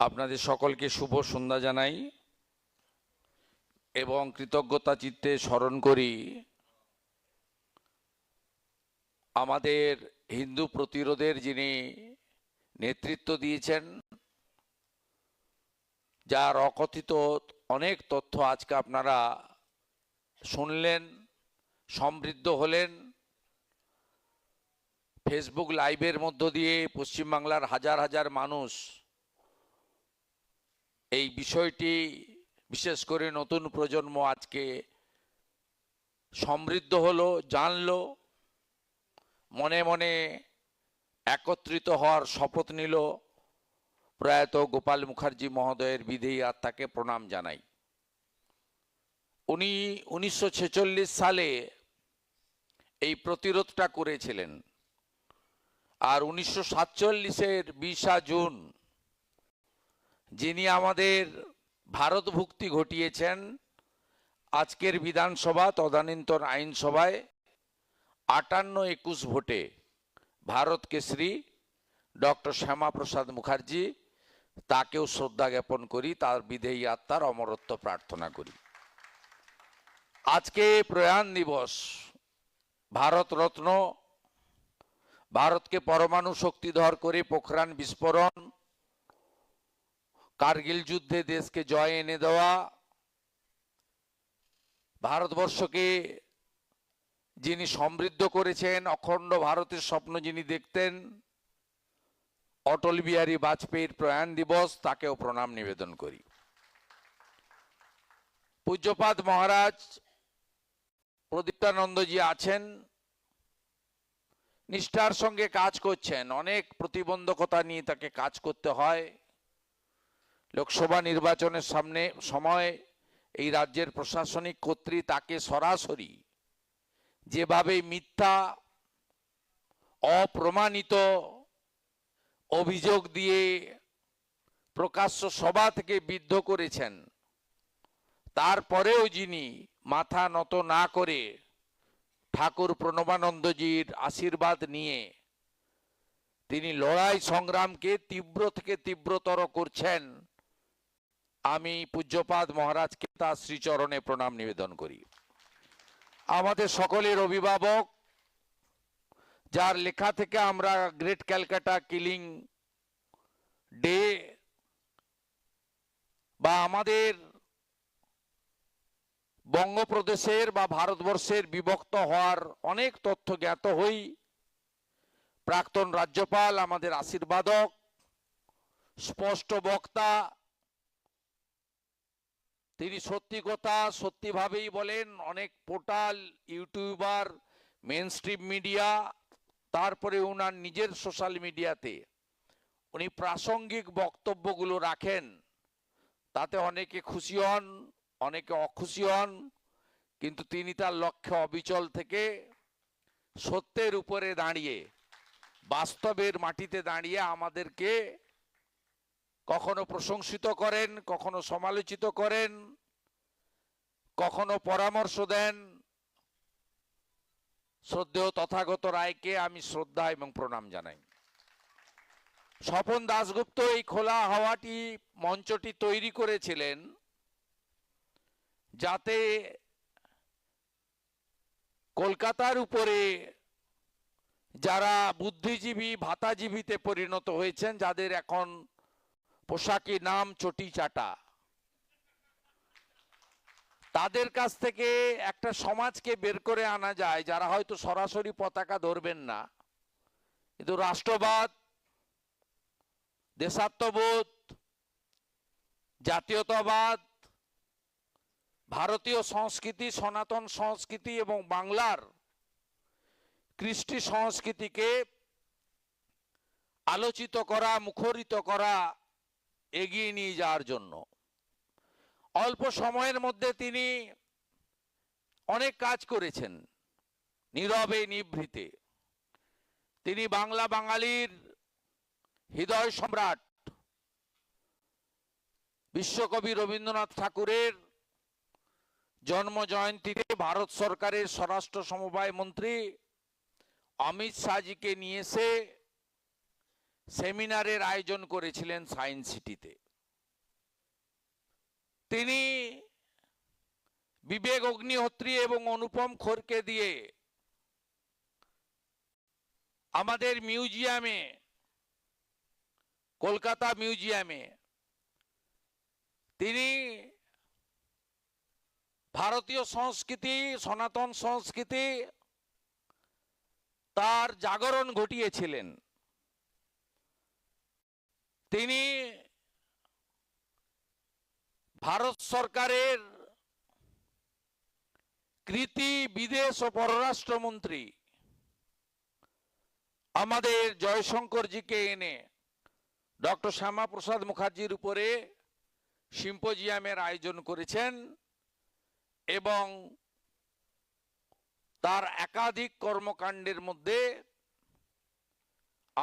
আপনাদের সকলকে শুভ সন্ধ্যা জানাই এবং কৃতজ্ঞতা চিত্তে স্মরণ করি আমাদের হিন্দু প্রতিরোধের যিনি নেতৃত্ব দিয়েছেন, যার অকথিত অনেক তথ্য আজকে আপনারা শুনলেন, সমৃদ্ধ হলেন। ফেসবুক লাইভের মধ্য দিয়ে পশ্চিমবাংলার হাজার হাজার মানুষ এই বিষয়টি বিশেষ করে নতুন প্রজন্ম আজকে সমৃদ্ধ হলো, জানলো, মনে মনে একত্রিত হওয়ার শপথ নিল প্রয়াত গোপাল মুখার্জি মহোদয়ের বিধেয়ী আত্মাকে প্রণাম জানাই। উনি উনিশশো ছেচল্লিশ সালে এই প্রতিরোধটা করেছিলেন। আর উনিশশো সাতচল্লিশের বিশা জুন যিনি আমাদের ভারতভুক্তি ঘটিয়েছেন, আজকের বিধানসভা তদানীন্তন আইনসভায় আটান্ন একুশ ভোটে ভারত কেশরী ডক্টর শ্যামাপ্রসাদ মুখার্জি, তাকেও শ্রদ্ধা জ্ঞাপন করি, তার বিধেয়ী আত্মার অমরত্ব প্রার্থনা করি। আজকে প্রয়াণ দিবস, ভারত রত্ন, ভারতকে পরমাণু শক্তিধর করে পোখরান বিস্ফোরণ কার্গিল যুদ্ধে দেশকে জয় এনে দেওয়া, ভারতবর্ষকে যিনি সমৃদ্ধ করেছেন, অখণ্ড ভারতের স্বপ্ন যিনি দেখতেন, অটল বিহারী বাজপেয়ীর প্রয়াণ দিবস, তাকেও প্রণাম নিবেদন করি। পূজ্যপাদ মহারাজ, প্রদীপ্তানন্দজি আছেন, নিষ্ঠার সঙ্গে কাজ করছেন, অনেক প্রতিবন্ধকতা নিয়ে তাকে কাজ করতে হয়। লোকসভা নির্বাচনের সামনে সময় এই রাজ্যের প্রশাসনিক কর্তৃ তাকে সরাসরি যেভাবে মিথ্যা, অপ্রমাণিত অভিযোগ দিয়ে প্রকাশ্য সভা থেকে বিদ্ধ করেছেন, তারপরেও যিনি মাথা নত না করে ঠাকুর প্রণবানন্দজির আশীর্বাদ নিয়ে তিনি লড়াই সংগ্রামকে তীব্র থেকে তীব্রতর করছেন আমি পূজ্যপাদ মহারাজকে তার শ্রীচরণে প্রণাম নিবেদন করি। আমাদের সকলের অভিভাবক, যার লেখা থেকে আমরা গ্রেট ক্যালকাটা কিলিং ডে বা আমাদের বঙ্গপ্রদেশের বা ভারতবর্ষের বিভক্ত হওয়ার অনেক তথ্য জ্ঞাত হই। প্রাক্তন রাজ্যপাল, আমাদের আশীর্বাদক, স্পষ্ট বক্তা তিনি সত্যি কথা সত্যিভাবেই বলেন, অনেক পোর্টাল, ইউটিউবার মেন মিডিয়া তারপরে ওনার নিজের সোশ্যাল মিডিয়াতে উনি প্রাসঙ্গিক বক্তব্যগুলো রাখেন, তাতে অনেকে খুশি হন, অনেকে অখুশি হন, কিন্তু তিনি তার লক্ষ্যে অবিচল থেকে সত্যের উপরে দাঁড়িয়ে, বাস্তবের মাটিতে দাঁড়িয়ে আমাদেরকে কখনো প্রশংসিত করেন, কখনো সমালোচিত করেন, কখনো পরামর্শ দেন। শ্রদ্ধেয় তথাগত রায়কে আমি শ্রদ্ধা এবং প্রণাম জানাই। স্বপন দাশগুপ্ত এই খোলা হাওয়াটি, মঞ্চটি তৈরি করেছিলেন যাতে কলকাতার উপরে যারা বুদ্ধিজীবী, ভাতাজীবীতে পরিণত হয়েছেন, যাদের এখন পোশাকি নাম চটি চাটা। তাদের কাছ থেকে একটা সমাজকে বের করে আনা যায়, যারা হয়তো সরাসরি পতাকা ধরবেন না। কিন্তু রাষ্ট্রবাদ, দেশাত্মবোধ, জাতীয়তাবাদ, ভারতীয় সংস্কৃতি, সনাতন সংস্কৃতি এবং বাংলার কৃষ্টি সংস্কৃতিকে আলোচিত করা, মুখরিত করা এগিয়ে নিয়ে যাওয়ার জন্য। অল্প সময়ের মধ্যে তিনি অনেক কাজ করেছেন, নীরবে, নিভৃতে। তিনি বাংলা বাঙালির হৃদয় সম্রাট, বিশ্বকবি রবীন্দ্রনাথ ঠাকুরের জন্ম জয়ন্তীতে ভারত সরকারের স্বরাষ্ট্র সমবায় মন্ত্রী অমিত শাহজিকে নিয়ে এসে সেমিনারের আয়োজন করেছিলেন সায়েন্স সিটিতে। তিনি বিবেক অগ্নিহোত্রী এবং অনুপম খোরকে দিয়ে আমাদের মিউজিয়ামে, কলকাতা মিউজিয়ামে তিনি ভারতীয় সংস্কৃতি, সনাতন সংস্কৃতি তার জাগরণ ঘটিয়েছিলেন। তিনি ভারত সরকারের কৃতি, বিদেশ ও পররাষ্ট্রমন্ত্রী আমাদের জয়শঙ্করজিকে এনে ডক্টর শ্যামাপ্রসাদ মুখার্জির উপরে সিম্পোজিয়ামের আয়োজন করেছেন এবং তার একাধিক কর্মকাণ্ডের মধ্যে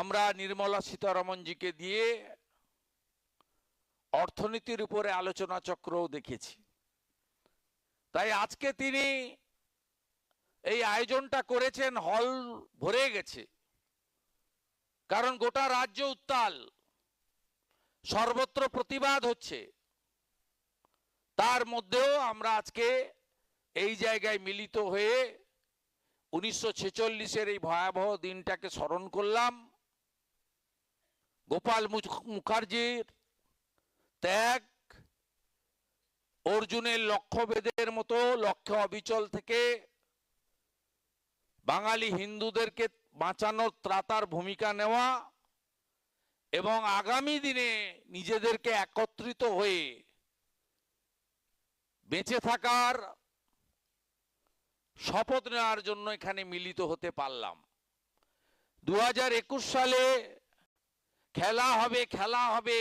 আমরা নির্মলা সীতারমনজিকে দিয়ে অর্থনীতির উপরে আলোচনা চক্রও দেখেছি। তাই আজকে তিনি এই আয়োজনটা করেছেন, হল ভরে গেছে। কারণ গোটা রাজ্য উত্তাল, সর্বত্র প্রতিবাদ হচ্ছে। তার মধ্যেও আমরা আজকে এই জায়গায় মিলিত হয়ে উনিশশো ছেচল্লিশের এই ভয়াবহ দিনটাকে স্মরণ করলাম। গোপাল মুখ- মুখার্জির ত্যাগ অর্জুনের লক্ষ্যভেদের মতো, লক্ষ্য অবিচল থেকে বাঙালি হিন্দুদেরকে বাঁচানোর ত্রাতার ভূমিকা নেওয়া এবং আগামী দিনে নিজেদেরকে একত্রিত হয়ে বেঁচে থাকার শপথ নেওয়ার জন্য এখানে মিলিত হতে পারলাম। দু হাজার একুশ সালে খেলা হবে খেলা হবে।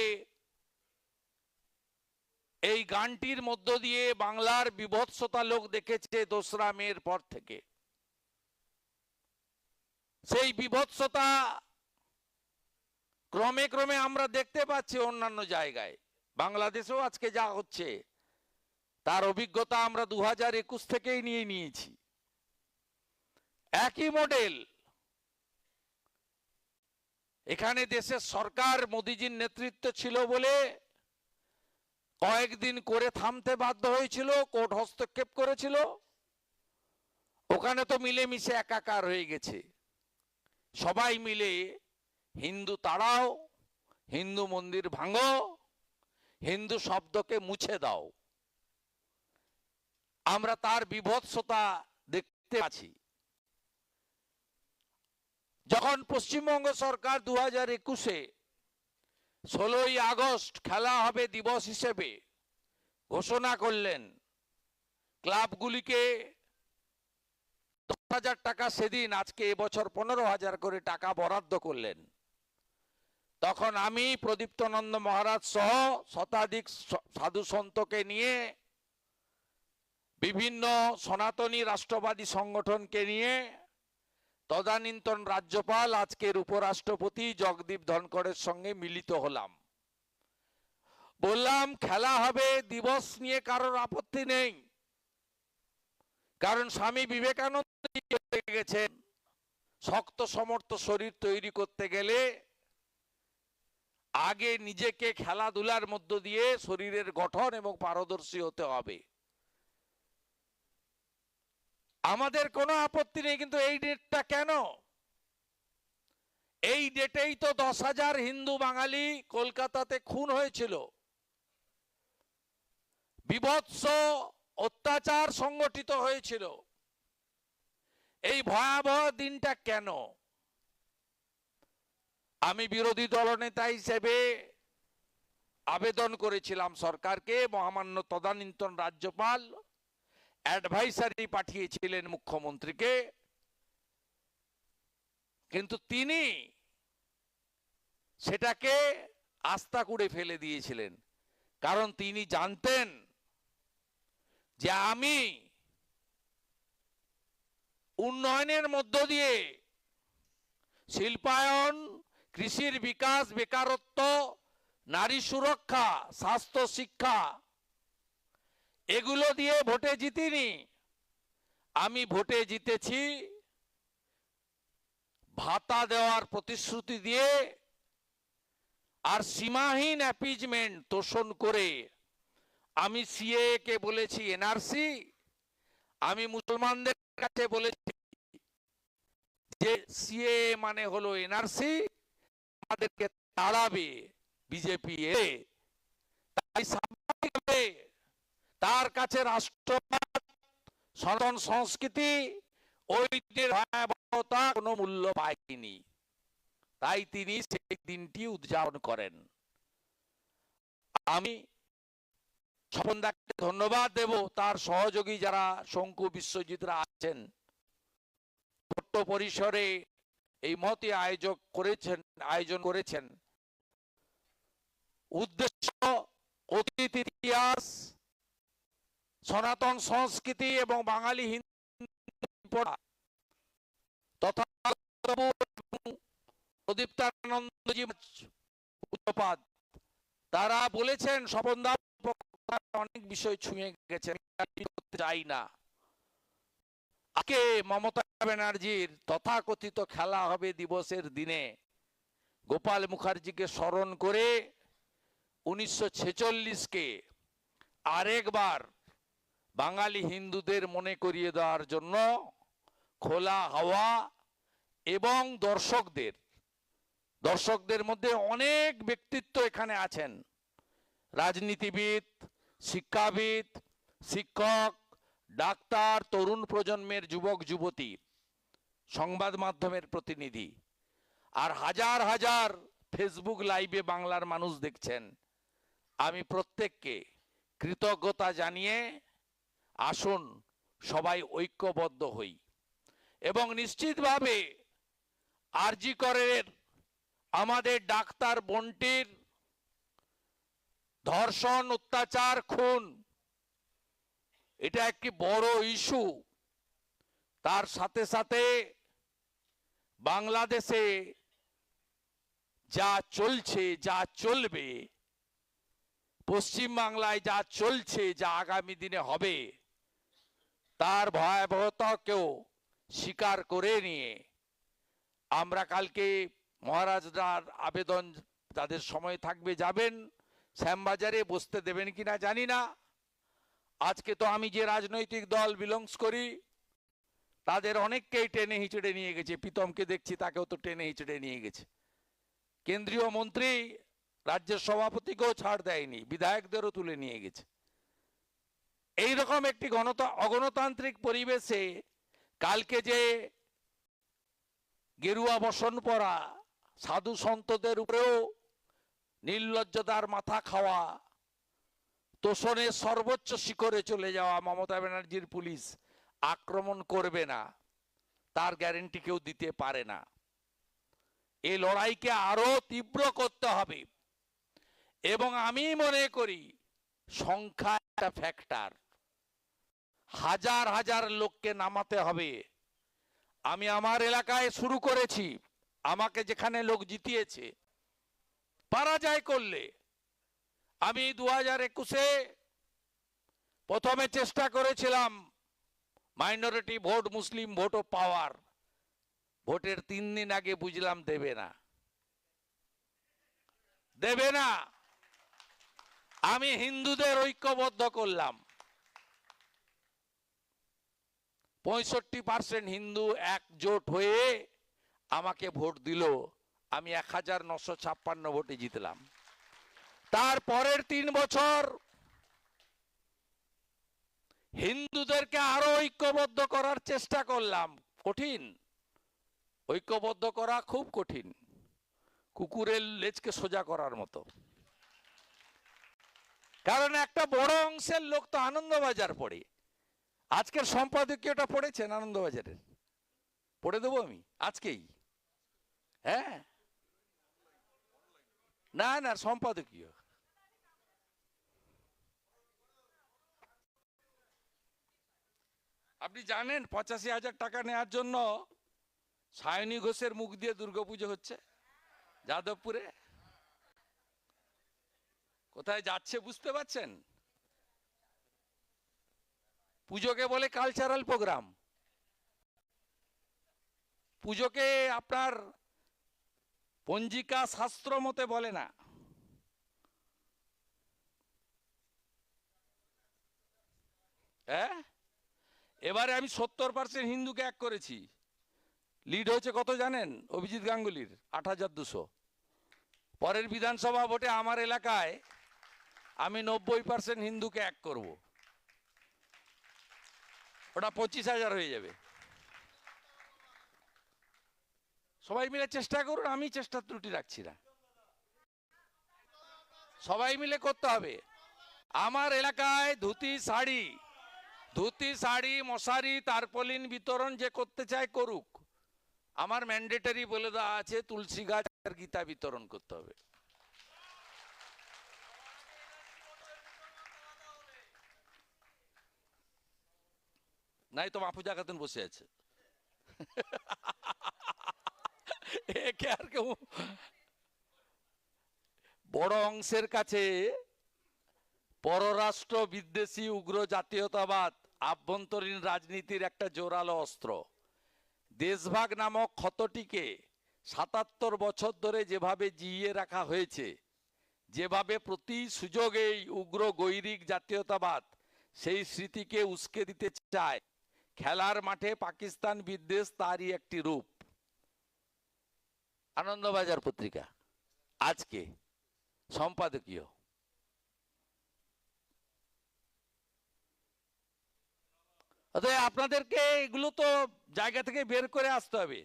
এই গানটির মধ্য দিয়ে বাংলার বিভৎসতা লোক দেখেছে দোসরা মেয়ের পর থেকে। সেই বিভৎসতা ক্রমে ক্রমে আমরা দেখতে পাচ্ছি অন্যান্য জায়গায়। বাংলাদেশেও আজকে যা হচ্ছে, তার অভিজ্ঞতা আমরা দু হাজার একুশ থেকেই নিয়ে নিয়েছি। একই মডেল এখানে দেশের সরকার মোদিজির নেতৃত্ব ছিল বলে কয়েকদিন করে থামতে বাধ্য হয়েছিল, কোর্ট হস্তক্ষেপ করেছিল। ওখানে তো মিলেমিশে একাকার হয়ে গেছে। সবাই মিলে হিন্দু তাড়াও, হিন্দু মন্দির ভাঙো, হিন্দু শব্দকে মুছে দাও। আমরা তার বিভৎসতা দেখতে পাচ্ছি। যখন পশ্চিমবঙ্গ সরকার দু হাজার একুশে ষোলোই আগস্ট খেলা হবে দিবস হিসেবে ঘোষণা করলেন, ক্লাবগুলিকে দশ হাজার টাকা সেদিন, আজকে এবছর পনেরো হাজার করে টাকা বরাদ্দ করলেন। তখন আমি, প্রদীপ্তনন্দ মহারাজ সহ শতাধিক সাধু সন্তকে নিয়ে, বিভিন্ন সনাতনী রাষ্ট্রবাদী সংগঠনকে নিয়ে তদানীন্তন রাজ্যপাল, আজকের উপরাষ্ট্রপতি জগদীপ ধনকরের সঙ্গে মিলিত হলাম। বললাম, খেলা হবে, দিবস নিয়ে কারোর আপত্তি নেই। কারণ স্বামী বিবেকানন্দ গেছেন। শক্ত, সমর্থ শরীর তৈরি করতে গেলে আগে নিজেকে খেলাধুলার মধ্য দিয়ে শরীরের গঠন এবং পারদর্শী হতে হবে। আমাদের কোনো আপত্তি নেই, কিন্তু এই ডেটটা কেন? এই ডেটেই তো দশ হাজার হিন্দু বাঙালি কলকাতাতে খুন হয়েছিল। বিভৎস অত্যাচার সংগঠিত হয়েছিল। এই ভয়াবহ দিনটা কেন? আমি বিরোধী দলনেতা হিসেবে আবেদন করেছিলাম সরকারকে, মহামান্য তদানীন্তন রাজ্যপাল অ্যাডভাইসারি পাঠিয়েছিলেন মুখ্যমন্ত্রীকে, কিন্তু তিনি সেটাকে আস্থা করে ফেলে দিয়েছিলেন। কারণ তিনি জানতেন যে আমি উন্নয়নের মধ্য দিয়ে শিল্পায়ন, কৃষির বিকাশ, বেকারত্ব, নারী সুরক্ষা, স্বাস্থ্য, শিক্ষা এগুলো দিয়ে ভোটে জিতিনি। আমি ভোটে জিতেছি। ভাতা দেওয়ার প্রতিশ্রুতি দিয়ে আর সীমাহীন অ্যাপিজমেন্ট তোষণ করে আমি সিএ কে বলেছি এনআরসি আমি মুসলমানদের কাছে বলেছি যে সিএ মানে হলো এনআরসি আমাদেরকে তাড়াবে বিজেপি এ। তাই স্বাভাবিকভাবে তার কাছে রাষ্ট্রবাদ, সনাতন সংস্কৃতি, ঐতিহ্যের ভয়াবহতা কোনো মূল্য পায়নি। তাই তিনি সেই দিনটি উদযাপন করেন। আমি স্বপনদাকে ধন্যবাদ দেব। তার সহযোগী যারা শঙ্কু বিশ্বজিৎরা আছেন, ছোট্ট পরিসরে এই মতে আয়োজক করেছেন, আয়োজন করেছেন। উদ্দেশ্য, অতীত ইতিহাস সনাতন সংস্কৃতি এবং বাঙালি হিন্দু তথা প্রদীপ্তানন্দজি তারা বলেছেন, স্বপনদা অনেক বিষয় ছুঁয়ে করতে চাই না। আজকে মমতা ব্যানার্জির তথাকথিত খেলা হবে দিবসের দিনে। গোপাল মুখার্জিকে স্মরণ করে উনিশশো ছেচল্লিশকে আরেকবার বাঙালি হিন্দুদের মনে করিয়ে দেওয়ার জন্য খোলা হাওয়া এবং দর্শকদের দর্শকদের মধ্যে অনেক ব্যক্তিত্ব এখানে আছেন। রাজনীতিবিদ, শিক্ষাবিদ, শিক্ষক, ডাক্তার, তরুণ প্রজন্মের যুবক, যুবতী, সংবাদ মাধ্যমের প্রতিনিধি। আর হাজার হাজার ফেসবুক লাইভে বাংলার মানুষ দেখছেন। আমি প্রত্যেককে কৃতজ্ঞতা জানিয়ে আসুন, সবাই ঐক্যবদ্ধ হই। এবং নিশ্চিতভাবে আরজি করের আমাদের ডাক্তার বন্টির ধর্ষণ, অত্যাচার, খুন, এটা একটি বড় ইস্যু। তার সাথে সাথে বাংলাদেশে যা চলছে, যা চলবে পশ্চিম বাংলায় যা চলছে, যা আগামী দিনে হবে তার ভয়াবহতাকেও স্বীকার করে নিয়ে, আমরা কালকে মহারাজরার আবেদন তাদের সময় থাকবে, যাবেন, শ্যামবাজারে বসতে দেবেন কিনা জানি না। আজকে তো আমি যে রাজনৈতিক দল বিলংস করি, তাদের অনেককেই টেনে হিচড়ে নিয়ে গেছে, প্রীতমকে দেখছি তাকেও তো টেনে হিচড়ে নিয়ে গেছে। কেন্দ্রীয় মন্ত্রী রাজ্যের সভাপতিকেও ছাড় দেয়নি, বিধায়কদেরও তুলে নিয়ে গেছে। এই রকম একটি গণত, অগণতান্ত্রিক পরিবেশে কালকে যে গেরুয়া বসন পরা সাধু সন্তদের উপরেও নির্লজ্জতার মাথা খাওয়া, তোষণের সর্বোচ্চ শিখরে চলে যাওয়া মমতা ব্যানার্জির পুলিশ আক্রমণ করবে না, তার গ্যারেন্টি কেউ দিতে পারে না। এই লড়াইকে আরও তীব্র করতে হবে। এবং আমি মনে করি সংখ্যা একটা ফ্যাক্টর হাজার হাজার লোককে নামাতে হবে। আমি আমার এলাকায় শুরু করেছি। আমাকে যেখানে লোক জিতিয়েছে। পরাজয় করলে। আমি দু হাজার একুশে প্রথমে চেষ্টা করেছিলাম মাইনরিটি ভোট মুসলিম ভোটও পাওয়ার ভোটের তিন দিন আগে বুঝলাম দেবে না। দেবে না। আমি হিন্দুদের ঐক্যবদ্ধ করলাম। পঁয়ষট্টি পার্সেন্ট হিন্দু একজোট হয়ে আমাকে ভোট দিল। আমি এক হাজার নশো ছাপ্পান্ন ভোটে জিতলাম। তার পরের তিন বছর হিন্দুদেরকে আরও ঐক্যবদ্ধ করার চেষ্টা করলাম। কঠিন। ঐক্যবদ্ধ করা খুব কঠিন। কুকুরের লেজকে সোজা করার মতো। কারণ একটা বড় অংশের লোক তো আনন্দবাজার পড়ে। আজকের সম্পাদকীয়টা পড়েছেন আনন্দবাজারের? পড়ে দেবো আমি, আজকেই। হ্যাঁ? না না, সম্পাদকীয়। আপনি জানেন পঁচাশি হাজার টাকা নেওয়ার জন্য সায়নী ঘোষের মুখ দিয়ে দুর্গাপুজো হচ্ছে? যাদবপুরে? কোথায় যাচ্ছে বুঝতে পারছেন? পুজোকে বলে কালচারাল প্রোগ্রাম পুজোকে আপনার পঞ্জিকা শাস্ত্র মতে বলে না। হ্যাঁ? এবারে আমি সত্তর পার্সেন্ট হিন্দুকে এক করেছি। লিড হয়েছে কত জানেন? অভিজিৎ গাঙ্গুলির, আট হাজার দুশো। পরের বিধানসভা ভোটে আমার এলাকায় আমি নব্বই পার্সেন্ট হিন্দুকে এক করব। ওটা পঁচিশ হাজার হয়ে যাবে। সবাই মিলে চেষ্টা করুন, আমি চেষ্টার ত্রুটি রাখছি না। সবাই মিলে করতে হবে। আমার এলাকায় ধুতি, শাড়ি ধুতি, শাড়ি, মশারি, তারপলিন বিতরণ যে করতে চায় করুক, আমার ম্যান্ডেটারি বলে দেওয়া আছে, তুলসী গাছ আর গীতা বিতরণ করতে হবে। নাই তো মাফুজা খাতুন বসে আছে। একে আর কেউ বড় অংশের কাছে পররাষ্ট্র বিদ্বেষী উগ্র জাতীয়তাবাদ, আভ্যন্তরীণ রাজনীতির একটা জোরালো অস্ত্র। দেশভাগ নামক ক্ষতটিকে সাতাত্তর বছর ধরে যেভাবে জিইয়ে রাখা হয়েছে, যেভাবে প্রতি সুযোগেই উগ্র গৈরিক জাতীয়তাবাদ সেই স্মৃতিকে উস্কে দিতে চায় খেলার মাঠে পাকিস্তান বিদ্বেষ তারই একটি রূপ। আনন্দবাজার পত্রিকা, আজকে সম্পাদকীয়। আপনাদেরকে এগুলো তো জায়গা থেকে বের করে আসতে হবে।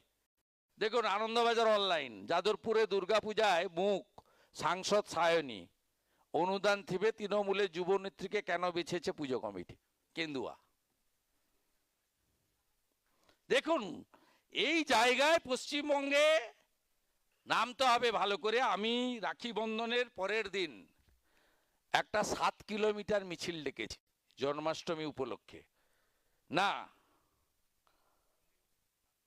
দেখুন, আনন্দবাজার অনলাইন, যাদবপুরে দুর্গাপূজায় মুখ, সাংসদ সায়নী। অনুদান থিবে তৃণমূলের যুবনেত্রীকে কেন বেছেছে পুজো কমিটি? কেন্দুয়া। দেখুন, এই জায়গায় পশ্চিমবঙ্গে নামতে হবে ভালো করে। আমি রাখি বন্ধনের পরের দিন একটা সাত কিলোমিটার মিছিল ডেকেছি, জন্মাষ্টমী উপলক্ষে। না,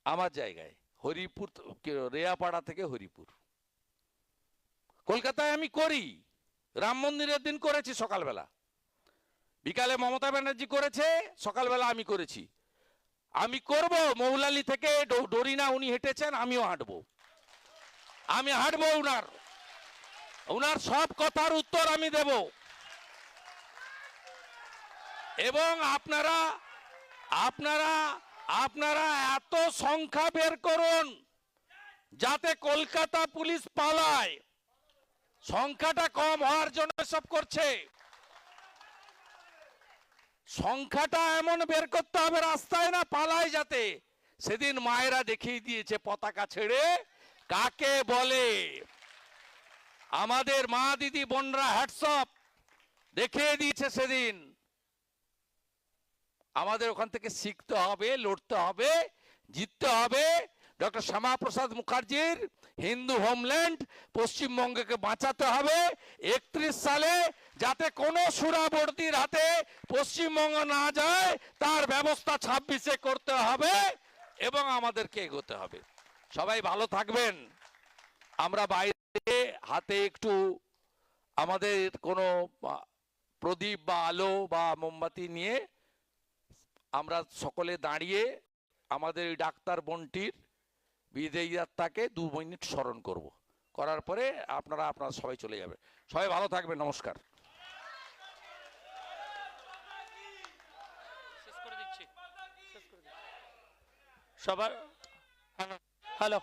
আমার জায়গায়, হরিপুর রেয়াপাড়া থেকে হরিপুর। কলকাতায় আমি করি, রাম মন্দিরের দিন করেছি সকালবেলা। বিকালে মমতা ব্যানার্জি করেছে, সকালবেলা আমি করেছি। আমি করব, মৌলালি থেকে ডরিনা উনি হেঁটেছেন, আমিও হাঁটবো। আমি হাঁটবো উনার। উনার সব কথার উত্তর আমি দেব। এবং আপনারা আপনারা আপনারা এত সংখ্যা বের করুন, যাতে কলকাতা পুলিশ পালায়। সংখ্যাটা কম হওয়ার জন্য সব করছে। সংখ্যাটা এমন বের করতে হবে, রাস্তায় না পালায় যাতে। সেদিন মায়েরা দেখিয়ে দিয়েছে পতাকা ছেড়ে, কাকে বলে? আমাদের মা দিদি, বোনরা হ্যাটসঅপ দেখিয়ে দিয়েছে সেদিন। আমাদের ওখান থেকে শিখতে হবে, লড়তে হবে, জিততে হবে। ডক্টর শ্যামাপ্রসাদ মুখার্জির হিন্দু হোমল্যান্ড পশ্চিমবঙ্গকে বাঁচাতে হবে। একত্রিশ সালে যাতে কোনো সুরাবর্তীর হাতে পশ্চিমবঙ্গ না যায়, তার ব্যবস্থা ছাব্বিশে করতে হবে এবং আমাদেরকে এগোতে হবে। সবাই ভালো থাকবেন। আমরা বাইরে হাতে একটু আমাদের কোনো প্রদীপ বা আলো বা মোমবাতি নিয়ে আমরা সকলে দাঁড়িয়ে আমাদের ডাক্তার বোনটির বিদেয়ী আত্মাকে দু মিনিট স্মরণ করব। করার পরে আপনারা আপনারা সবাই চলে যাবে। সবাই ভালো থাকবে নমস্কার। সবার হ্যালো।